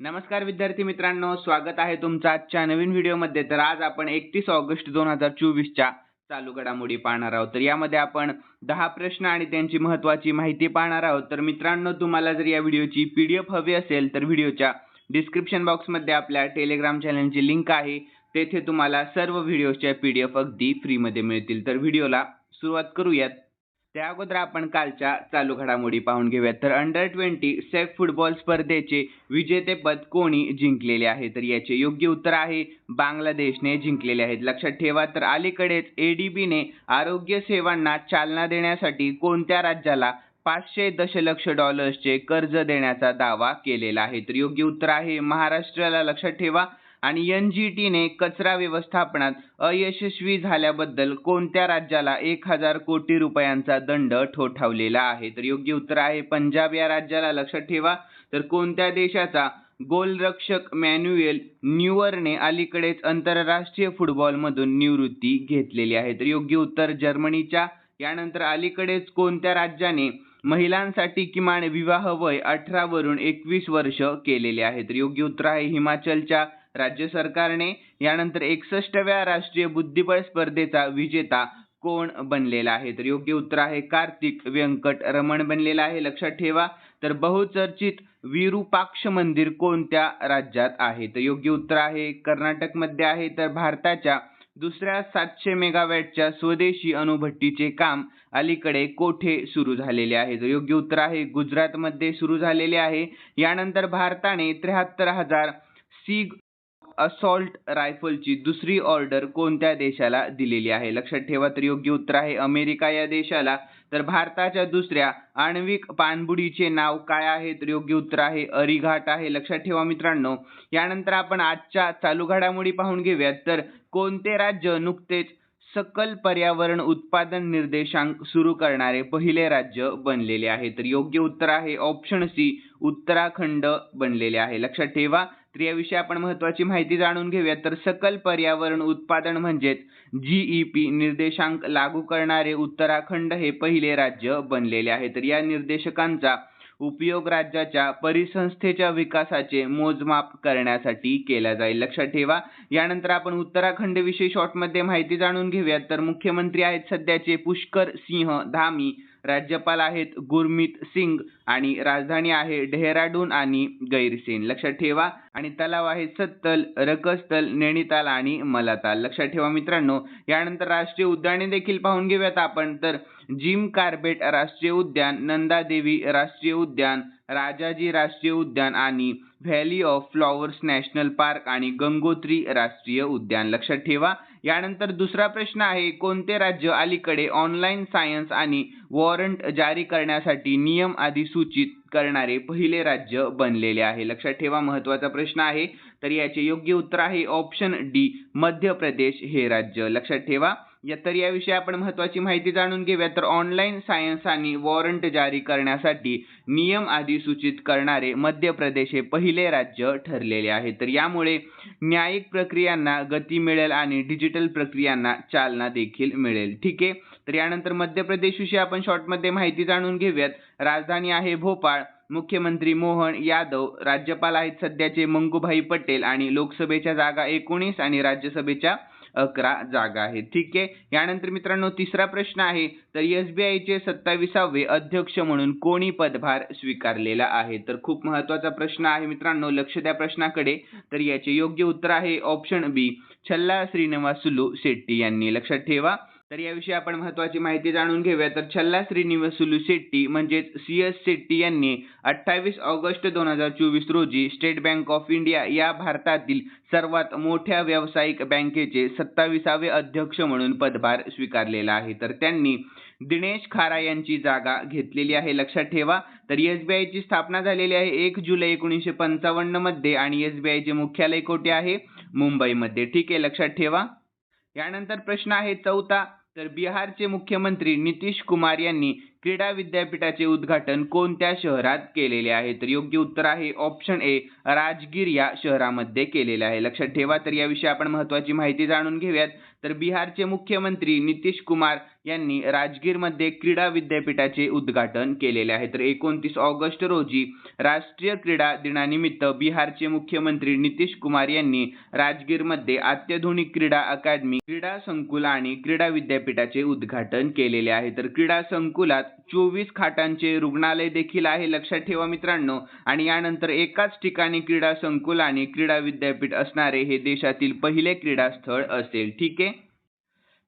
नमस्कार विद्यार्थी मित्रांनो स्वागत आहे तुमचं आजच्या नवीन व्हिडिओमध्ये. तर आज आपण एकतीस ऑगस्ट दोन हजार चोवीसच्या चालू घडामोडी पाहणार आहोत. तर यामध्ये आपण दहा प्रश्न आणि त्यांची महत्वाची माहिती पाहणार आहोत. तर मित्रांनो तुम्हाला जर या व्हिडिओची पी डी एफ हवी असेल तर व्हिडिओच्या डिस्क्रिप्शन बॉक्समध्ये आपल्या टेलिग्राम चॅनलची लिंक आहे. तेथे तुम्हाला सर्व व्हिडिओच्या पी डी एफ अगदी फ्रीमध्ये मिळतील. तर व्हिडिओला सुरुवात करूयात. त्या अगोदर आपण कालच्या चालू घडामोडी पाहून घेऊयात. तर अंडर ट्वेंटी सेफ फुटबॉल स्पर्धेचे विजेतेपद कोणी जिंकलेले आहे? तर याचे योग्य उत्तर आहे बांगलादेशने जिंकलेले आहेत. लक्षात ठेवा तर अलीकडेच एडीबीने आरोग्य सेवांना चालना देण्यासाठी कोणत्या राज्याला पाचशे दशलक्ष डॉलर्सचे कर्ज देण्याचा दावा केलेला आहे? तर योग्य उत्तर आहे महाराष्ट्राला लक्षात ठेवा आणि एन जी टीने कचरा व्यवस्थापनात अयशस्वी झाल्याबद्दल कोणत्या राज्याला एक हजार कोटी रुपयांचा दंड ठोठावलेला आहे? तर योग्य उत्तर आहे पंजाब. या राज्याला लक्षात ठेवा. तर कोणत्या देशाचा गोलरक्षक मॅन्युएल न्यूअरने अलीकडेच आंतरराष्ट्रीय फुटबॉलमधून निवृत्ती घेतलेली आहे? तर योग्य उत्तर जर्मनीच्या. यानंतर अलीकडेच कोणत्या राज्याने महिलांसाठी किमान विवाह वय अठरा वरून एकवीस वर्ष केलेले आहे? तर योग्य उत्तर आहे हिमाचलच्या राज्य सरकारने यानंतर एकसष्टव्या राष्ट्रीय बुद्धिबळ स्पर्धेचा विजेता कोण बनलेला आहे? तर योग्य उत्तर आहे कार्तिक व्यंकट रमण बनलेला आहे. लक्षात ठेवा. तर बहुचर्चित विरूपाक्ष मंदिर कोणत्या राज्यात आहे? तर योग्य उत्तर आहे कर्नाटकमध्ये आहे. तर भारताच्या दुसऱ्या सातशे मेगावॅटच्या स्वदेशी अणुभट्टीचे काम अलीकडे कोठे सुरू झालेले आहे? तर योग्य उत्तर आहे गुजरातमध्ये सुरू झालेले आहे. यानंतर भारताने त्र्याहत्तर हजार सीग असॉल्ट रायफलची दुसरी ऑर्डर कोणत्या देशाला दिलेली आहे? लक्षात ठेवा तर योग्य उत्तर आहे अमेरिका या देशाला. तर भारताच्या दुसऱ्या आण्विक पाणबुडीचे नाव काय आहे? तर योग्य उत्तर आहे अरिघाट आहे. लक्षात ठेवा मित्रांनो यानंतर आपण आजच्या चालू घडामोडी पाहून घेऊयात. तर कोणते राज्य नुकतेच सकल पर्यावरण उत्पादन निर्देशांक सुरू करणारे पहिले राज्य बनलेले आहे? तर योग्य उत्तर आहे ऑप्शन सी उत्तराखंड बनलेले आहे. लक्षात ठेवा तर याविषयी आपण महत्वाची माहिती जाणून घेऊया तर सकल पर्यावरण उत्पादन म्हणजेच जीईपी निर्देशांक लागू करणारे उत्तराखंड हे पहिले राज्य बनलेले आहे. तर या निर्देशकांचा उपयोग राज्याच्या परिसंस्थेच्या विकासाचे मोजमाप करण्यासाठी केला जाईल. लक्षात ठेवा यानंतर आपण उत्तराखंड विषयी शॉर्टमध्ये माहिती जाणून घेऊयात. तर मुख्यमंत्री आहेत सध्याचे पुष्कर सिंह धामी राज्यपाल आहेत गुरमीत सिंग आणि राजधानी आहे डेहराडून आणि गैरसेन. लक्षात ठेवा. आणि तलाव आहे सत्तल रकस्तल नैनिताल आणि मलाताल. लक्षात ठेवा मित्रांनो यानंतर राष्ट्रीय उद्याने देखील पाहून घेऊयात आपण. तर जिम कार्बेट राष्ट्रीय उद्यान नंदादेवी राष्ट्रीय उद्यान राजाजी राष्ट्रीय उद्यान आणि valley of flowers national park आणि गंगोत्री राष्ट्रीय उद्यान. लक्षात ठेवा. यानंतर दुसरा प्रश्न आहे कोणते राज्य अलीकडे ऑनलाईन सायन्स आणि वॉरंट जारी करण्यासाठी नियम अधिसूचित करणारे पहिले राज्य बनलेले आहे? लक्षात ठेवा महत्त्वाचा प्रश्न आहे. तर याचे योग्य उत्तर आहे ऑप्शन डी मध्य प्रदेश हे राज्य. लक्षात ठेवा. या तर याविषयी आपण महत्वाची माहिती जाणून घेऊया तर ऑनलाईन सायन्स आणि वॉरंट जारी करण्यासाठी नियम अधिसूचित करणारे मध्य प्रदेश हे पहिले राज्य ठरलेले आहे. तर यामुळे न्यायिक प्रक्रियांना गती मिळेल आणि डिजिटल प्रक्रियांना चालना देखील मिळेल. ठीक आहे? तर यानंतर मध्य प्रदेशविषयी आपण शॉर्टमध्ये माहिती जाणून घेऊयात. राजधानी आहे भोपाळ. मुख्यमंत्री मोहन यादव राज्यपाल आहेत सध्याचे मंगूभाई पटेल आणि लोकसभेच्या जागा एकोणीस आणि राज्यसभेच्या अकरा जागा आहेत. ठीक आहे? यानंतर मित्रांनो तिसरा प्रश्न आहे. तर एस बी आयचे सत्ताविसावे अध्यक्ष म्हणून कोणी पदभार स्वीकारलेला आहे? तर खूप महत्त्वाचा प्रश्न आहे मित्रांनो लक्ष द्या प्रश्नाकडे. तर याचे योग्य उत्तर आहे ऑप्शन बी छल्ला श्रीनिवासुलू शेट्टी यांनी. लक्षात ठेवा. तर याविषयी आपण महत्वाची माहिती जाणून घेऊया. तर छल्ला श्रीनिवासुलू शेट्टी म्हणजेच सी एस शेट्टी यांनी अठ्ठावीस ऑगस्ट दोन हजार चोवीस रोजी स्टेट बँक ऑफ इंडिया या भारतातील सर्वात मोठ्या व्यावसायिक बँकेचे सत्ताविसावे अध्यक्ष म्हणून पदभार स्वीकारलेला आहे. तर त्यांनी दिनेश खारा यांची जागा घेतलेली आहे. लक्षात ठेवा तर एस बी आयची स्थापना झालेली आहे एक जुलै एकोणीसशे पंचावन्नमध्ये आणि एस बी आयचे मुख्यालय कोठे आहे? मुंबईमध्ये. ठीक आहे लक्षात ठेवा. यानंतर प्रश्न आहे चौथा तर बिहारचे मुख्यमंत्री नितीश कुमार यांनी क्रीडा विद्यापीठाचे उद्घाटन कोणत्या शहरात केलेले आहे? तर योग्य उत्तर आहे ऑप्शन ए राजगीर या शहरामध्ये केलेले आहे. लक्षात ठेवा तर याविषयी आपण महत्वाची माहिती जाणून घेऊयात. तर बिहारचे मुख्यमंत्री नितीश कुमार यांनी राजगीरमध्ये क्रीडा विद्यापीठाचे उद्घाटन केलेले आहे. तर एकोणतीस ऑगस्ट रोजी राष्ट्रीय क्रीडा दिनानिमित्त बिहारचे मुख्यमंत्री नितीश कुमार यांनी राजगीरमध्ये अत्याधुनिक क्रीडा अकादमी क्रीडा संकुल आणि क्रीडा विद्यापीठाचे उद्घाटन केलेले आहे. तर क्रीडा संकुलात चोवीस खाटांचे रुग्णालय देखील आहे लक्षात ठेवा मित्रांनो. आणि यानंतर एकाच ठिकाणी क्रीडा संकुल आणि क्रीडा विद्यापीठ असणारे हे देशातील पहिले क्रीडा स्थळ असेल. ठीक आहे?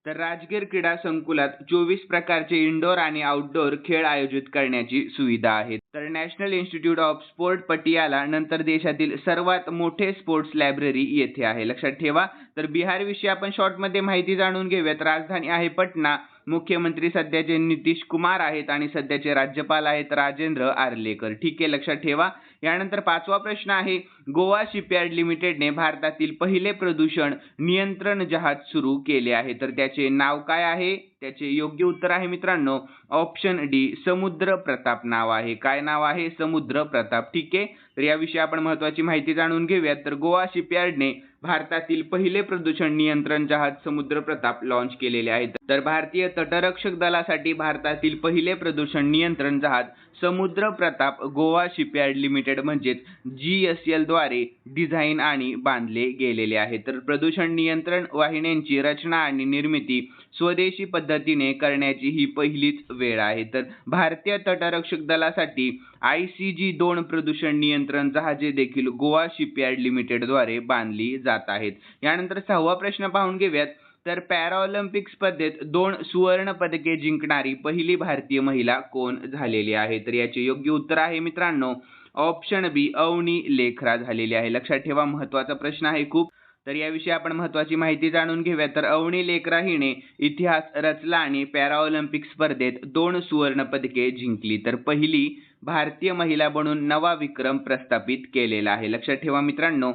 तर राजगीर क्रीडा संकुलात चोवीस प्रकारचे इनडोअर आणि आउटडोअर खेळ आयोजित करण्याची सुविधा आहे. तर national institute of sport Patiala नंतर देशातील सर्वात मोठे स्पोर्ट्स लायब्ररी येथे आहे. लक्षात ठेवा. तर बिहारविषयी आपण शॉर्टमध्ये माहिती जाणून घेऊयात. राजधानी आहे पटना. मुख्यमंत्री सध्याचे नितीश कुमार आहेत आणि सध्याचे राज्यपाल आहेत राजेंद्र आर्लेकर. ठीक आहे लक्षात ठेवा. यानंतर पाचवा प्रश्न आहे. गोवा शिपयार्ड लिमिटेडने भारतातील पहिले प्रदूषण नियंत्रण जहाज सुरू केले आहे. तर त्याचे नाव काय आहे? त्याचे योग्य उत्तर आहे मित्रांनो ऑप्शन डी समुद्र प्रताप नाव आहे. काय नाव आहे? समुद्र प्रताप. ठीक आहे? तर याविषयी आपण महत्वाची माहिती जाणून घेऊयात. तर गोवा शिपयार्डने भारतातील पहिले प्रदूषण नियंत्रण जहाज समुद्र प्रताप लॉन्च केलेले आहेत. तर भारतीय तटरक्षक दलासाठी भारतातील पहिले प्रदूषण नियंत्रण जहाज समुद्र प्रताप गोवा शिपयार्ड लिमिटेड म्हणजेच जी एस एलद्वारे डिझाईन आणि बांधले गेलेले आहे तर प्रदूषण नियंत्रण वाहिन्यांची रचना आणि निर्मिती स्वदेशी पद्धतीने करण्याची ही पहिलीच वेळ आहे. तर भारतीय तटरक्षक दलासाठी आय सी जी दोन प्रदूषण नियंत्रण जहाजे देखील गोवा शिपयार्ड लिमिटेडद्वारे बांधली जात आहेत. यानंतर सहावा प्रश्न पाहून घेऊयात. तर पॅराऑलिम्पिक स्पर्धेत दोन सुवर्ण पदके जिंकणारी पहिली भारतीय महिला कोण झालेली आहे? तर याचे योग्य उत्तर आहे मित्रांनो ऑप्शन बी अवनी लेखरा झालेली आहे. लक्षात ठेवा महत्त्वाचा प्रश्न आहे खूप. तर याविषयी आपण महत्वाची माहिती जाणून घेऊया तर अवनी लेकरा हिने इतिहास रचला आणि पॅराऑलिम्पिक स्पर्धेत दोन सुवर्ण पदके जिंकली. तर पहिली भारतीय महिला बनून नवा विक्रम प्रस्थापित केलेला आहे. लक्षात ठेवा मित्रांनो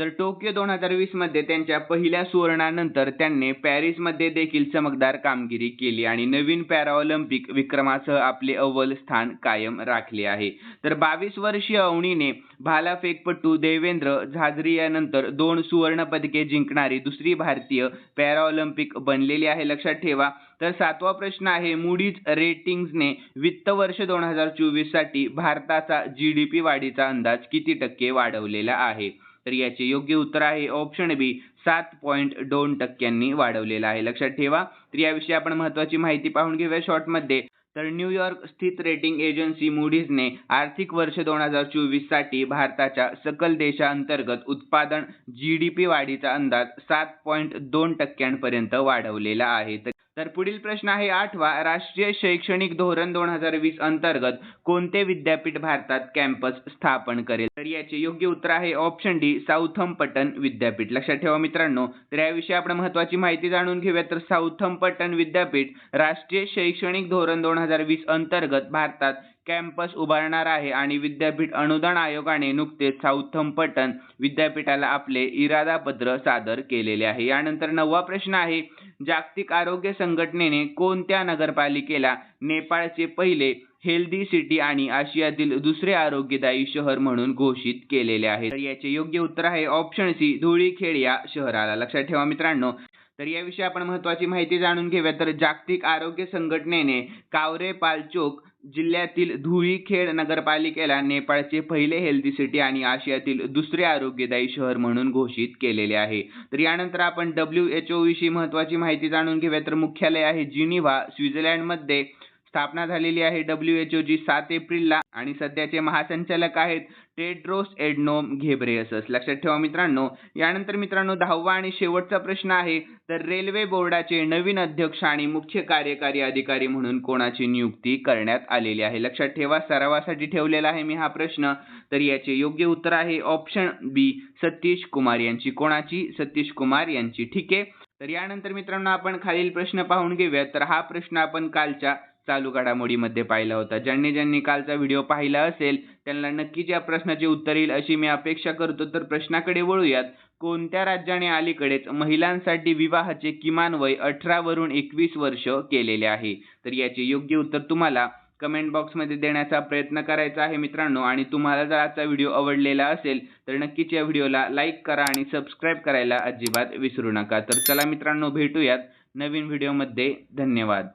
तर टोकियो दोन हजार वीसमध्ये त्यांच्या पहिल्या सुवर्णानंतर त्यांनी पॅरिसमध्ये देखील चमकदार कामगिरी केली आणि नवीन पॅराऑलिम्पिक विक्रमासह आपले अव्वल स्थान कायम राखले आहे. तर बावीस वर्षीय अवनीने भालाफेकपटू देवेंद्र झाझरियानंतर दोन सुवर्ण पदके जिंकणारी दुसरी भारतीय पॅराऑलिम्पिक बनलेली आहे. लक्षात ठेवा तर सातवा प्रश्न आहे मुडीज रेटिंग्सने वित्त वर्ष दोन हजार चोवीससाठी भारताचा जी डी पी वाढीचा अंदाज किती टक्के वाढवलेला आहे? तर याचे योग्य उत्तर आहे. ऑप्शन बी सात पॉईंट दोन टक्क्यांनी वाढवलेला आहे. लक्षात ठेवा. तर याविषयी आपण महत्वाची माहिती पाहून घेऊया शॉर्टमध्ये तर न्यूयॉर्क स्थित रेटिंग एजन्सी मूडीजने आर्थिक वर्ष दोन हजार चोवीससाठी भारताच्या सकल देशांतर्गत उत्पादन जी डी पी वाढीचा अंदाज सात पॉईंट दोन टक्क्यांपर्यंत वाढवलेला आहे. तर तर पुढील प्रश्न आहे आठवा राष्ट्रीय शैक्षणिक धोरण दोन हजार वीस अंतर्गत कोणते विद्यापीठ भारतात कॅम्पस स्थापन करेल? तर याचे योग्य उत्तर आहे ऑप्शन डी साऊथम्पटन विद्यापीठ. लक्षात ठेवा मित्रांनो तर याविषयी आपण महत्वाची माहिती जाणून घेऊया तर साऊथम्पटन विद्यापीठ राष्ट्रीय शैक्षणिक धोरण दोन हजार वीस अंतर्गत भारतात कॅम्पस उभारणार आहे आणि विद्यापीठ अनुदान आयोगाने नुकतेच साऊथम्पटन विद्यापीठाला आपले इरादापत्र सादर केलेले आहे. यानंतर नववा प्रश्न आहे जागतिक आरोग्य संघटनेने कोणत्या नगरपालिकेला नेपाळचे पहिले हेल्दी सिटी आणि आशियातील दुसरे आरोग्यदायी शहर म्हणून घोषित केलेले आहे? तर याचे योग्य उत्तर आहे ऑप्शन सी धुळीखेड या शहराला. लक्षात ठेवा मित्रांनो. तर याविषयी आपण महत्वाची माहिती जाणून घेऊया तर जागतिक आरोग्य संघटनेने कावरे पालचोक जिल्ह्यातील धुळीखेड नगरपालिकेला नेपाळचे पहिले हेल्दी सिटी आणि आशियातील दुसरे आरोग्यदायी शहर म्हणून घोषित केलेले आहे. तर यानंतर आपण डब्ल्यू एच ओ विषयी महत्वाची माहिती जाणून घेऊया. तर मुख्यालय आहे जिनिव्हा स्वित्झर्लंडमध्ये. स्थापना झालेली आहे डब्ल्यू एच ओ जी सात एप्रिलला. आणि सध्याचे महासंचालक आहेत टेड्रोस एडनोम घेब्रेयसस. लक्षात ठेवा मित्रांनो यानंतर मित्रांनो दहावा आणि शेवटचा प्रश्न आहे. तर रेल्वे बोर्डाचे नवीन अध्यक्ष आणि मुख्य कार्यकारी अधिकारी म्हणून कोणाची नियुक्ती करण्यात आलेली आहे? लक्षात ठेवा सरावासाठी ठेवलेला आहे मी हा प्रश्न. तर याचे योग्य उत्तर आहे ऑप्शन बी सतीश कुमार यांची. कोणाची? सतीश कुमार यांची. ठीक आहे. तर यानंतर मित्रांनो आपण खालील प्रश्न पाहून घेऊयात तर हा प्रश्न आपण कालच्या चालू घडामोडीमध्ये पाहिला होता. ज्यांनी ज्यांनी कालचा व्हिडिओ पाहिला असेल त्यांना नक्कीच या प्रश्नाचे उत्तर येईल अशी मी अपेक्षा करतो. तर प्रश्नाकडे वळूयात. कोणत्या राज्याने अलीकडेच महिलांसाठी विवाहाचे किमान वय अठरा वरून एकवीस वर्ष केलेले आहे? तर याचे योग्य उत्तर तुम्हाला कमेंट बॉक्समध्ये देण्याचा प्रयत्न करायचा आहे मित्रांनो. आणि तुम्हाला जर आजचा व्हिडिओ आवडलेला असेल तर नक्कीच या व्हिडिओला लाईक करा आणि सबस्क्राईब करायला अजिबात विसरू नका. तर चला मित्रांनो भेटूयात नवीन व्हिडिओमध्ये. धन्यवाद.